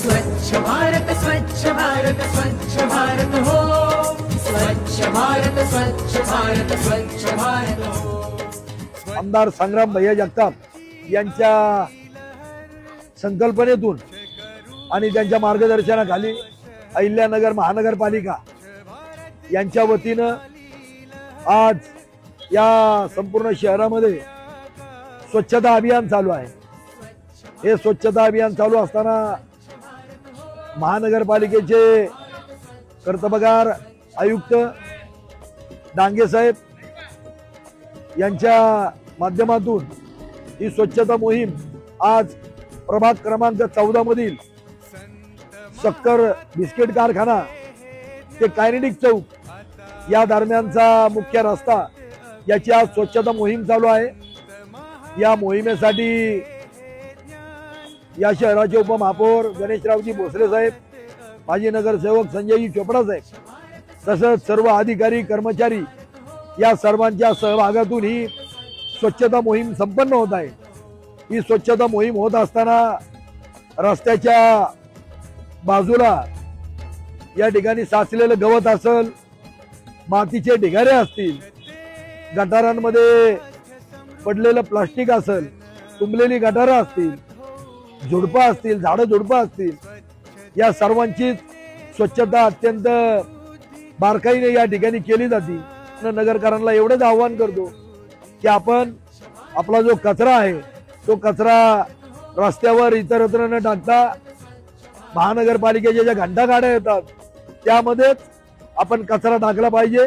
स्वच्छ भारत स्वच्छ भारत स्वच्छ भारत हो। स्वच्छ भारत स्वच्छ भारत स्वच्छ भारत हो। आमदार संग्राम भैया जगताप यांच्या संकल्पनेतून आणि त्यांच्या मार्गदर्शनाखाली अहिल्यानगर महानगरपालिका यांच्या वतीनं आज या संपूर्ण शहरामध्ये स्वच्छता अभियान चालू आहे. हे स्वच्छता अभियान चालू असताना महानगरपालिकेचे कर्तबगार आयुक्त डांगे साहेब यांच्या माध्यमातून ही स्वच्छता मोहीम आज प्रभाग क्रमांक चौदा मधील शक्कर बिस्किट कारखाना ते कायनेटिक चौक या दरम्यानचा मुख्य रस्ता याची आज स्वच्छता मोहीम चालू आहे. या मोहिमेसाठी या शहराचे उपमहापौर गणेशरावजी भोसले साहेब माजी नगरसेवक संजयजी चोपडा साहेब तसंच सर्व अधिकारी कर्मचारी या सर्वांच्या सहभागातून ही स्वच्छता मोहीम संपन्न होत आहे. ही स्वच्छता मोहीम होत असताना रस्त्याच्या बाजूला या ठिकाणी साचलेलं गवत असल मातीचे ढिगारे असतील गटारांमध्ये पडलेलं प्लास्टिक असेल तुंबलेली गटारं असतील झुडपं असतील झाडं झुडपं असतील या सर्वांची स्वच्छता अत्यंत बारकाईने या ठिकाणी केली जाते. नगरकरांना एवढंच आव्हान करतो की आपण आपला जो कचरा आहे तो कचरा रस्त्यावर इतरत्र न टाकता महानगरपालिकेच्या ज्या घंटा गाड्या येतात त्यामध्येच आपण कचरा टाकला पाहिजे.